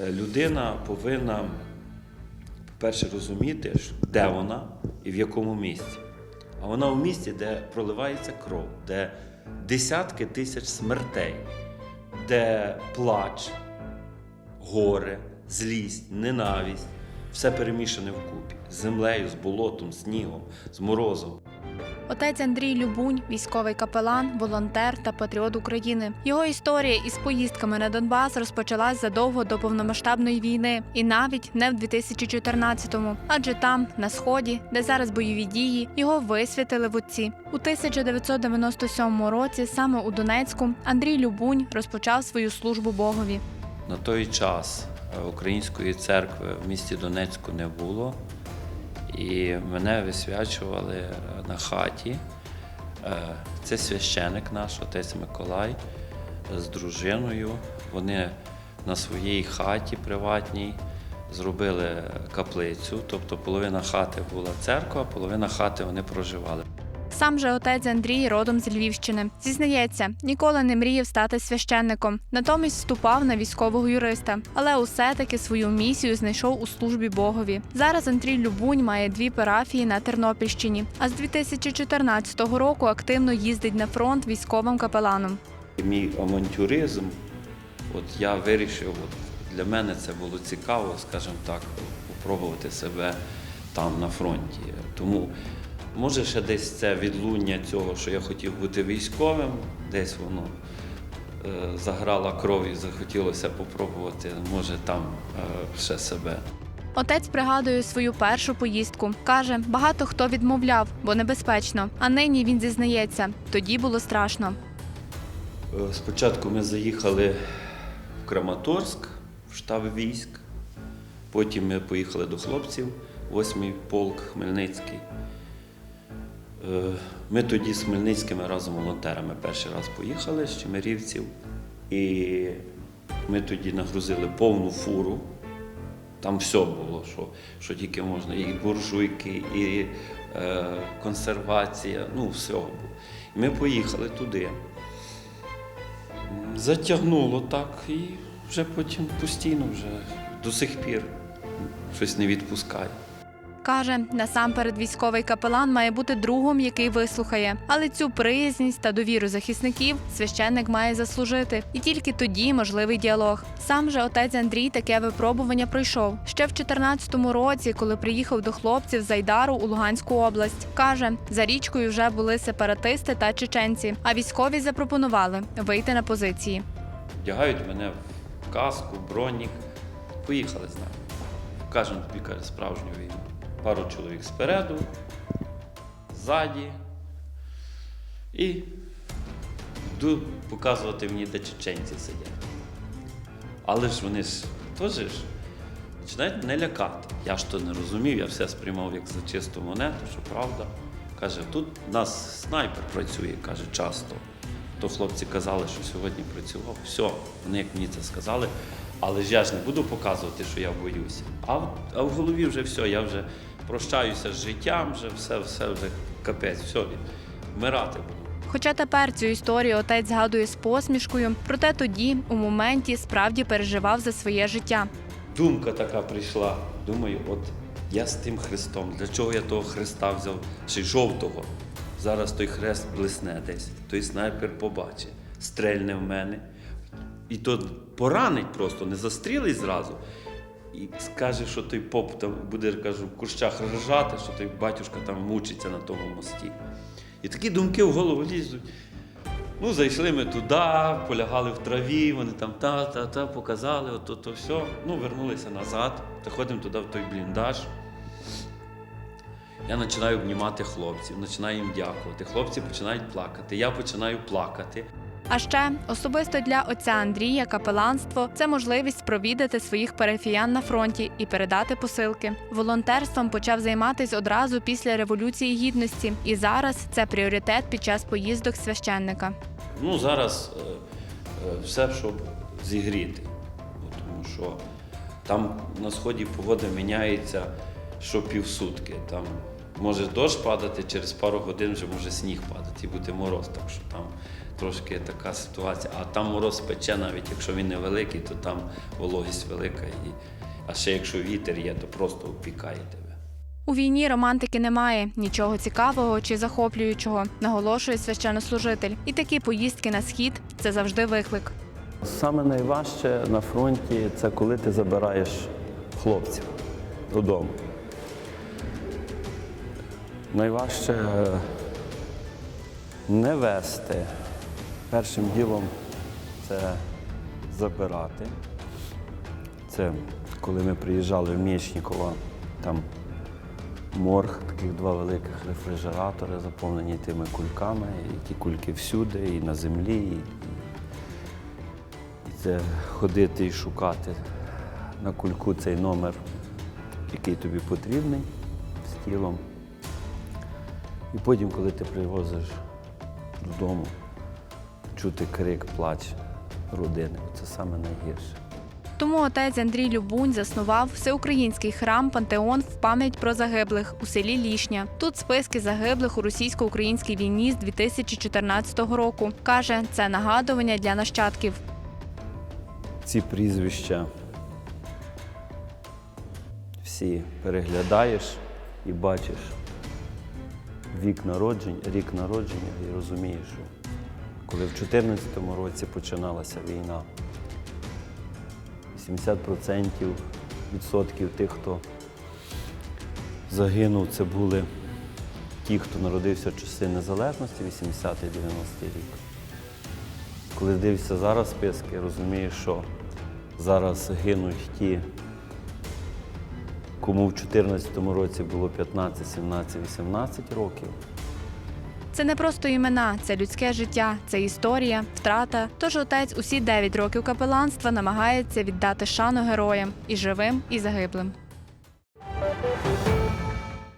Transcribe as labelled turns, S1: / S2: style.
S1: Е, Людина повинна, по-перше, розуміти, де вона і в якому місці. А вона в місті, де проливається кров, де десятки тисяч смертей, де плач, горе, злість, ненависть, все перемішане вкупі з землею, з болотом, снігом, з морозом.
S2: Отець Андрій Любунь, військовий капелан, волонтер та патріот України. Його історія із поїздками на Донбас розпочалась задовго до повномасштабної війни, і навіть не в 2014-му. Адже там, на сході, де зараз бойові дії, його висвятили в отці. У 1997 році, саме у Донецьку, Андрій Любунь розпочав свою службу Богові.
S1: На той час е, української церкви в місті Донецьку не було, і мене висвячували е, на хаті. Е, Це священик наш, отець Миколай, е, з дружиною. Вони на своїй хаті приватній зробили каплицю, тобто половина хати була церква, половина хати вони проживали.
S2: Сам же отець Андрій родом з Львівщини. Зізнається, ніколи не мріяв стати священником, натомість вступав на військового юриста, але усе таки свою місію знайшов у службі Богові. Зараз Андрій Любунь має дві парафії на Тернопільщині, а з 2014 року активно їздить на фронт військовим капеланом.
S1: Мій авантюризм, от я вирішив, от для мене це було цікаво, скажімо так, спробувати себе там на фронті. Тому може ще десь це відлуння цього, що я хотів бути військовим, десь воно е, заграла кров і захотілося попробувати, може там е, ще себе.
S2: Отець пригадує свою першу поїздку. каже, багато хто відмовляв, бо небезпечно. А нині він зізнається, тоді було страшно.
S1: Е, Спочатку ми заїхали в Краматорськ, в штаб військ. Потім ми поїхали до хлопців, 8-й полк Хмельницький. Е, Ми тоді з Хмельницькими разом волонтерами перший раз поїхали з Чемерівців. І ми тоді нагрузили повну фуру. Там все було, що, що тільки можна, і буржуйки, і е, консервація, ну все було. І ми поїхали туди. Затягнуло так і вже потім постійно, вже до сих пір щось не відпускає.
S2: Каже, насамперед військовий капелан має бути другом, який вислухає. Але цю приязність та довіру захисників священник має заслужити, і тільки тоді можливий діалог. Сам же отець Андрій таке випробування пройшов ще в 14-му році, коли приїхав до хлопців з Айдару у Луганську область. каже, за річкою вже були сепаратисти та чеченці, а військові запропонували вийти на позиції.
S1: Вдягають мене в каску, бронік. Поїхали з нами. Кажемо тобі каже, справжню війну. Пару чоловік спереду, ззаді. І йду показувати мені, де чеченці сидять. Але ж вони ж теж ж починають не лякати. Я ж то не розумів, я все сприймав як за чисту монету, що правда. Каже, тут у нас снайпер працює, каже, часто. То хлопці казали, що сьогодні працював. Все, вони як мені це сказали. Але ж я ж не буду показувати, що я боюся. А, в- а в голові вже все, я вже прощаюся з життям, вже все, все вже капець, все, вмирати буду.
S2: Хоча тепер цю історію отець згадує з посмішкою, проте тоді, у моменті, справді переживав за своє життя.
S1: думка така прийшла. Думаю, от я з тим хрестом. Для чого я того хреста взяв? Чи жовтого? Зараз той хрест блисне десь, той снайпер побачить, стрельне в мене. І то поранить просто, не застрілить зразу. І скаже, що той поп там буде, кажу, в кущах ржати, що той батюшка там мучиться на тому мості. І такі думки в голову лізуть. Ну, зайшли ми туди, полягали в траві, вони там та-та-та показали, ото то все. Ну, вернулися назад, заходимо туди в той бліндаж. Я починаю обнімати хлопців, починаю їм дякувати. Хлопці починають плакати, я починаю плакати.
S2: А ще особисто для отця Андрія капеланство це можливість провідати своїх парафіян на фронті і передати посилки. Волонтерством почав займатися одразу після революції гідності, і зараз це пріоритет під час поїздок священника.
S1: Ну, зараз е, е, все, щоб зігріти. Тому що там на сході погода міняється що півсутки. Там
S3: може дощ падати, через пару годин вже може сніг падати і бути мороз. Так що там трошки така ситуація. А там мороз пече, навіть якщо він невеликий, то там вологість велика. І... А ще якщо вітер є, то просто опікає тебе.
S2: У війні романтики немає, нічого цікавого чи захоплюючого, наголошує священнослужитель. І такі поїздки на схід це завжди виклик.
S1: Саме найважче на фронті це коли ти забираєш хлопців додому. Найважче е, не вести. Першим ділом це забирати. Це коли ми приїжджали в Мєчніково, там морг, таких два великих рефрижератори, заповнені тими кульками, і ті кульки всюди, і на землі, і, і це ходити і шукати на кульку цей номер, який тобі потрібний з тілом. І потім, коли ти привозиш додому, чути крик, плач родини. Це саме найгірше.
S2: Тому отець Андрій Любунь заснував всеукраїнський храм Пантеон в пам'ять про загиблих у селі Лішня. Тут списки загиблих у російсько-українській війні з 2014 року. Каже, це нагадування для нащадків.
S1: ці прізвища всі переглядаєш і бачиш вік народження, рік народження і розумієш, що коли в 2014 році починалася війна, 80% відсотків тих, хто загинув, це були ті, хто народився в часи незалежності, 80-й 90-й рік. Коли дивишся зараз списки, розумієш, що зараз гинуть ті, кому в 2014 році було 15, 17, 18 років.
S2: Це не просто імена, це людське життя, це історія, втрата. Тож отець усі 9 років капеланства намагається віддати шану героям і живим, і загиблим.